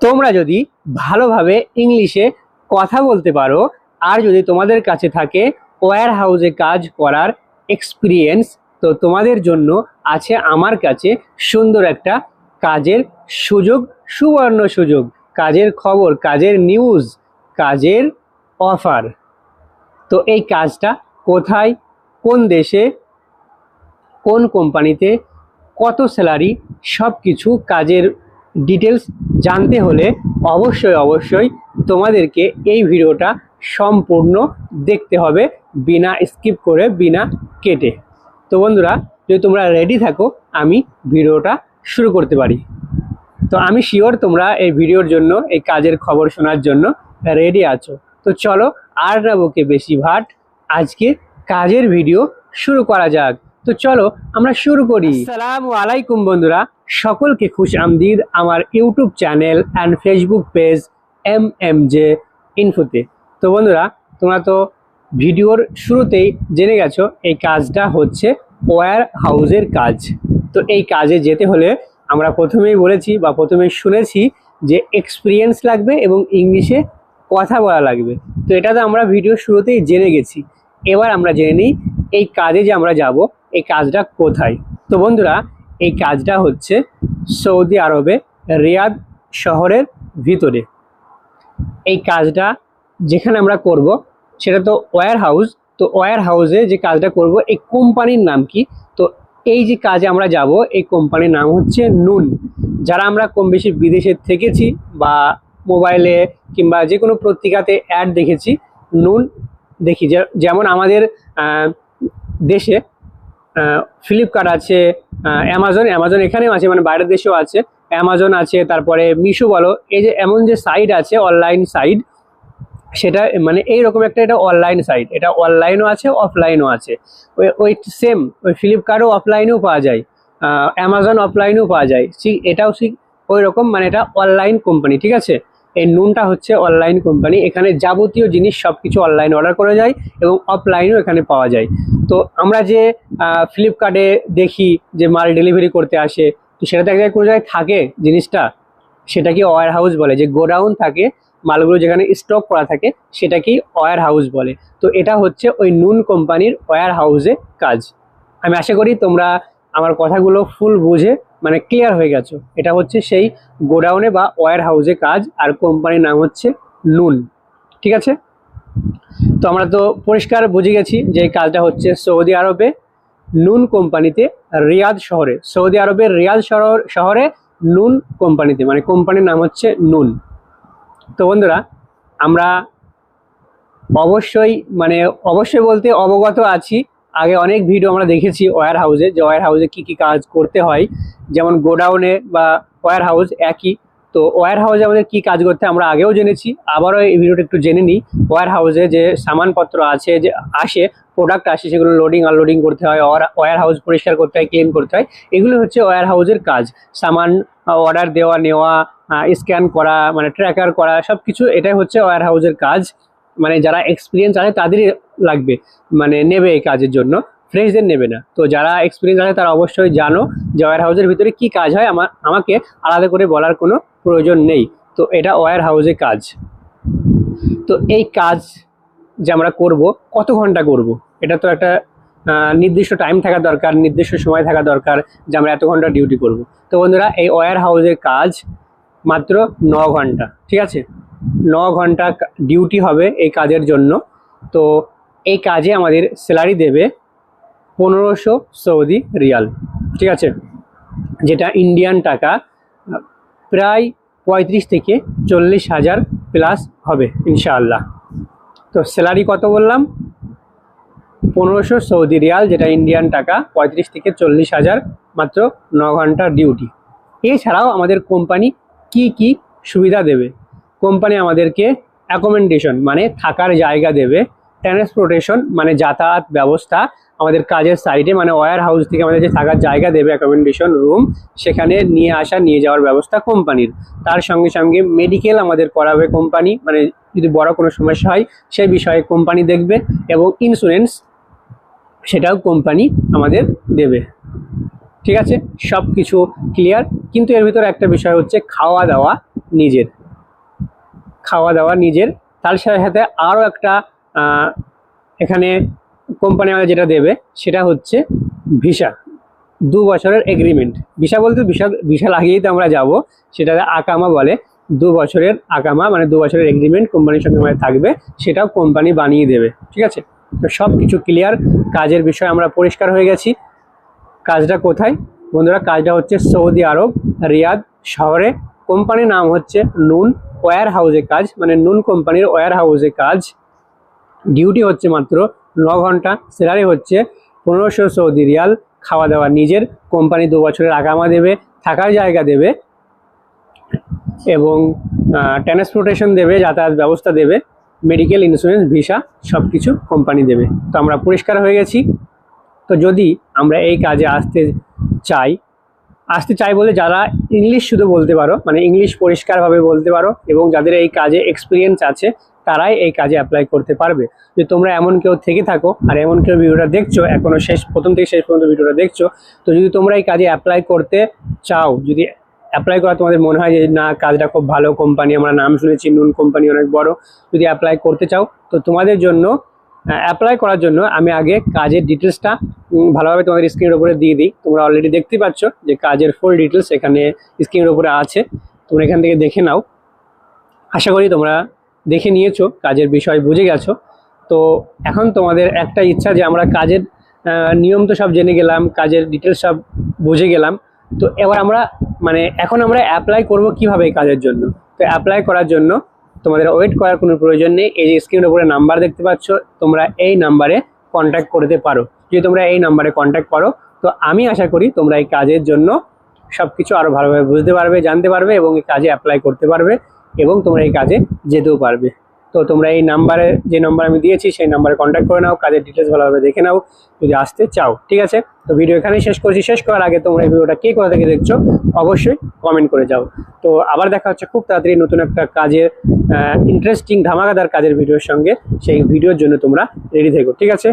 তোমরা যদি ভালোভাবে ইংলিশে কথা বলতে পারো, আর যদি তোমাদের কাছে থাকে ওয়্যার হাউসে কাজ করার এক্সপিরিয়েন্স তো তোমাদের জন্য আছে আমার কাছে সুন্দর একটা কাজের সুযোগ, সুবর্ণ সুযোগ। কাজের খবর, কাজের নিউজ কাজের অফার তো এই কাজটা কোথায়, কোন দেশে, কোন কোম্পানিতে কত স্যালারি সব কিছু কাজের ডিটেলস জানতে হলে অবশ্যই অবশ্যই তোমাদেরকে এই ভিডিওটা সম্পূর্ণ দেখতে হবে বিনা স্কিপ করে, বিনা কেটে। তো বন্ধুরা, যদি তোমরা রেডি থাকো, আমি ভিডিওটা শুরু করতে পারি। তো আমি শিওর তোমরা এই ভিডিওর জন্য, এই কাজের খবর শোনার জন্য রেডি আছো। তো চলো, আর না বেশি ভাট আজকে কাজের ভিডিও শুরু করা যাক। তো চলো আমরা শুরু করি। আসসালামু আলাইকুম বন্ধুরা, সকলকে খুশ আমদিদ আমার YouTube channel and Facebook page M M J ইনফোতে তো বন্ধুরা, তোমরা তো ভিডিওর শুরুতেই জেনে গেছো, এই কাজটা হচ্ছে ওয়্যার হাউসের কাজ। তো এই কাজে যেতে হলে আমরা প্রথমেই বলেছি বা প্রথমেই শুনেছি যে এক্সপিরিয়েন্স লাগবে এবং ইংলিশে কথা বলা লাগবে। তো এটা তো আমরা ভিডিও শুরুতেই জেনে গেছি। এবার আমরা জেনে নিই এই কাজে যে আমরা যাব, এই কাজটা কোথায়? তো বন্ধুরা, এই কাজটা হচ্ছে সৌদি আরবে রিয়াদ শহরের ভিতরে। এই কাজটা যেখানে আমরা করব, সেটা তো ওয়্যার হাউস তো ওয়্যার হাউসে যে কাজটা করব, এই কোম্পানির নাম কি? তো এই যে কাজে আমরা যাব, এই কোম্পানির নাম হচ্ছে নুন। যারা আমরা কম বেশি বিদেশে থেকেছি বা মোবাইলে কিংবা যে কোনো পত্রিকাতে অ্যাড দেখেছি, নুন দেখি। যেমন আমাদের দেশে ফ্লিপকার্ট আছে অ্যামাজন অ্যামাজন এখানেও আছে মানে বাইরের দেশেও আছে অ্যামাজন আছে, তারপরে মিশো বলো, এই যে এমন যে সাইট আছে অনলাইন সাইট সেটা মানে এইরকম একটা এটা অনলাইন সাইট এটা অনলাইনও আছে অফলাইনও আছে। ওই ওই সেম ওই ফ্লিপকার্টও অফলাইনেও পাওয়া যায় অ্যামাজন অফলাইনেও পাওয়া যায়। ঠিক এটাও ঠিক ওই রকম মানে এটা অনলাইন কোম্পানি ঠিক আছে? এই নুনটা হচ্ছে অনলাইন কোম্পানি এখানে যাবতীয় জিনিস সব কিছু অনলাইন অর্ডার করা যায় এবং অফলাইনও এখানে পাওয়া যায়। তো আমরা যে ফ্লিপকার্টে দেখি যে মাল ডেলিভারি করতে আসে, তো সেটা তো এক জায়গায় কোনো জায়গায় থাকে জিনিসটা? সেটাকে ওয়ার হাউস বলে। যে গোডাউন থাকে, মালগুলো যেখানে স্টক করা থাকে, সেটাকেই ওয়ার হাউস বলে। তো এটা হচ্ছে ওই নুন কোম্পানির ওয়ার হাউসে কাজ। আমি আশা করি তোমরা আমার কথাগুলো ফুল বুঝে মানে ক্লিয়ার হয়ে গেছো। এটা হচ্ছে সেই গোডাউনে বা ওয়ার হাউসে কাজ, আর কোম্পানির নাম হচ্ছে নুন ঠিক আছে? তো আমরা তো পরিষ্কার বুঝে গেছি যে কাজটা হচ্ছে সৌদি আরবে নুন কোম্পানিতে রিয়াদ শহরে। সৌদি আরবের রিয়াদ শহর শহরে নুন কোম্পানিতে মানে কোম্পানির নাম হচ্ছে নুন। তো বন্ধুরা, আমরা অবশ্যই মানে অবশ্যই বলতে অবগত আছি আগে অনেক ভিডিও আমরা দেখেছি ওয়্যার হাউসে যে ওয়্যার হাউসে কী কী কাজ করতে হয়। যেমন গোডাউনে বা ওয়্যার হাউস একই। তো ওয়্যার হাউসে আমাদের কী কাজ করতে আমরা আগেও জেনেছি, আবারও এই ভিডিওটা একটু জেনে নিই। ওয়্যার হাউসে যে সামানপত্র আছে, যে আসে প্রোডাক্ট আসে, সেগুলো লোডিং আনলোডিং করতে হয় ওয়্যার হাউস পরিষ্কার করতে হয় ক্লিন করতে হয়। এগুলো হচ্ছে ওয়্যার হাউসের কাজ। সামান অর্ডার দেওয়া, নেওয়া স্ক্যান করা মানে ট্র্যাকার করা সব কিছু এটাই হচ্ছে ওয়্যার হাউসের কাজ। মানে যারা এক্সপিরিয়েন্স আছে তাদেরই লাগবে মানে নেবে এই কাজের জন্য। ফ্রেশদের নেবে না। তো যারা এক্সপিরিয়েন্স আছে তারা অবশ্যই জানো যে ওয়ার হাউসের ভিতরে কি কাজ হয়। আমার, আমাকে আলাদা করে বলার কোনো প্রয়োজন নেই। তো এটা ওয়্যার হাউসে কাজ। তো এই কাজ যে আমরা করব, কত ঘণ্টা করব? এটা তো একটা নির্দিষ্ট টাইম থাকা দরকার, নির্দিষ্ট সময় থাকা দরকার যে আমরা এত ঘণ্টা ডিউটি করব। তো বন্ধুরা, এই ওয়্যার হাউসের কাজ মাত্র ন ঘণ্টা। ঠিক আছে? ন ঘণ্টা ডিউটি হবে এই কাজের জন্য। তো এই কাজে আমাদের স্যালারি দেবে পনেরোশো সৌদি রিয়াল। ঠিক আছে? যেটা ইন্ডিয়ান টাকা, প্রায় পঁয়ত্রিশ থেকে চল্লিশ হাজার প্লাস হবে, ইনশাআল্লাহ। তো স্যালারি কত বললাম? পনেরোশো সৌদি রিয়াল, যেটা ইন্ডিয়ান টাকা, পঁয়ত্রিশ থেকে চল্লিশ হাজার মাত্র ন ঘণ্টার ডিউটি এছাড়াও আমাদের কোম্পানি কি কি সুবিধা দেবে? কোম্পানি আমাদেরকে অ্যাকোমেন্ডেশন মানে থাকার জায়গা দেবে। ট্রান্সপোর্টেশন মানে যাতায়াত ব্যবস্থা আমাদের কাজের সাইডে মানে ওয়্যার হাউস থেকে আমাদের যে থাকার জায়গা দেবে অ্যাকোমেন্ডেশন রুম সেখানে নিয়ে আসা, নিয়ে যাওয়ার ব্যবস্থা কোম্পানির। তার সঙ্গে সঙ্গে মেডিকেল আমাদের করাবে কোম্পানি মানে যদি বড় কোনো সমস্যা হয় সেই বিষয়ে কোম্পানি দেখবে এবং ইন্স্যুরেন্স সেটাও কোম্পানি আমাদের দেবে। ঠিক আছে? সব কিছু ক্লিয়ার কিন্তু এর ভিতরে একটা বিষয় হচ্ছে খাওয়া দাওয়া নিজের। খাওয়া দাওয়া নিজের। তার সাথে সাথে আরও একটা এখানে কোম্পানি আমাদের যেটা দেবে, সেটা হচ্ছে ভিসা। দু বছরের এগ্রিমেন্ট ভিসা বলতে ভিসা ভিসা লাগিয়েই তো আমরা যাব সেটা আকামা বলে। দু বছরের আকামা মানে দু বছরের এগ্রিমেন্ট কোম্পানির সঙ্গে আমাদের থাকবে, সেটাও কোম্পানি বানিয়ে দেবে, ঠিক আছে? সব কিছু ক্লিয়ার কাজের বিষয়ে আমরা পরিষ্কার হয়ে গেছি। কাজটা কোথায়? বন্ধুরা, কাজটা হচ্ছে সৌদি আরব, রিয়াদ শহরে। কোম্পানির নাম হচ্ছে নুন ওয়্যার হাউসে কাজ মানে নুন কোম্পানির ওয়ার হাউসে কাজ। ডিউটি হচ্ছে মাত্র ন ঘণ্টা স্যালারি হচ্ছে পনেরোশো সৌদি রিয়াল। খাওয়া দাওয়া নিজের, কোম্পানি দু বছরের আগামা দেবে, থাকার জায়গা দেবে, এবং ট্রান্সপোর্টেশন দেবে, যাতায়াত ব্যবস্থা দেবে মেডিকেল ইন্স্যুরেন্স ভিসা সব কিছু কোম্পানি দেবে। তো আমরা পরিষ্কার হয়ে গেছি। তো যদি আমরা এই কাজে আসতে চাই আসতে চাই বলে যারা ইংলিশ শুধু বলতে পারো মানে ইংলিশ পরিষ্কারভাবে বলতে পারো এবং যাদের এই কাজে এক্সপিরিয়েন্স আছে, তারাই এই কাজে অ্যাপ্লাই করতে পারবে। যে তোমরা এমন কেউ থেকে থাকো আর এমন কেউ ভিডিওটা দেখছ, এখনও শেষ, প্রথম থেকে শেষ পর্যন্ত ভিডিওটা দেখছ, তো যদি তোমরা এই কাজে অ্যাপ্লাই করতে চাও, যদি অ্যাপ্লাই করা তোমাদের মনে হয় যে না, কাজটা খুব ভালো কোম্পানি আমরা নাম শুনেছি, নুন কোম্পানি অনেক বড়, যদি অ্যাপ্লাই করতে চাও, তো তোমাদের জন্য অ্যাপ্লাই করার জন্য আমি আগে কাজের ডিটেলসটা ভালোভাবে তোমাদের স্ক্রিনের উপরে দিয়ে দিই। তোমরা অলরেডি দেখতে পাচ্ছ যে কাজের ফুল ডিটেলস এখানে স্ক্রিনের উপরে আছে। তোমরা এখান থেকে দেখে নাও। আশা করি তোমরা দেখে নিয়েছো, কাজের বিষয় বুঝে গেছো। তো এখন তোমাদের একটা ইচ্ছা যে আমরা কাজের নিয়ম তো সব জেনে গেলাম, কাজের ডিটেলস সব বুঝে গেলাম। তো এবার আমরা মানে এখন আমরা অ্যাপ্লাই করব কীভাবে এই কাজের জন্য? তো অ্যাপ্লাই করার জন্য তোমাদের ওয়েট করার কোনো প্রয়োজন নেই। এই যে স্ক্রিনের উপরে নাম্বার দেখতে পাচ্ছ, তোমরা এই নাম্বারে কন্ট্যাক্ট করতে পারো। যদি তোমরা এই নাম্বারে কন্ট্যাক্ট করো, তো আমি আশা করি তোমরা এই কাজের জন্য সব কিছু আরও ভালোভাবে বুঝতে পারবে, জানতে পারবে এবং এই কাজে অ্যাপ্লাই করতে পারবে এবং তোমরা এই কাজে যেতেও পারবে। তো তোমরা এই নাম্বারে যে নাম্বার আমি দিয়েছি, সেই নাম্বারে কন্ট্যাক্ট করে নাও, কাজের ডিটেলস ভালোভাবে দেখে নাও, যদি আসতে চাও, ঠিক আছে? তো ভিডিও এখানেই শেষ করছি। শেষ করার আগে তোমরা এই ভিডিওটা কে কোথা থেকে দেখছ, অবশ্যই কমেন্ট করে যাও। তো আবার দেখা হচ্ছে খুব তাড়াতাড়ি নতুন একটা কাজের ইন্টারেস্টিং ধামাকাদার কাজের ভিডিওর সঙ্গে। সেই ভিডিওর জন্য তোমরা রেডি থেকো, ঠিক আছে?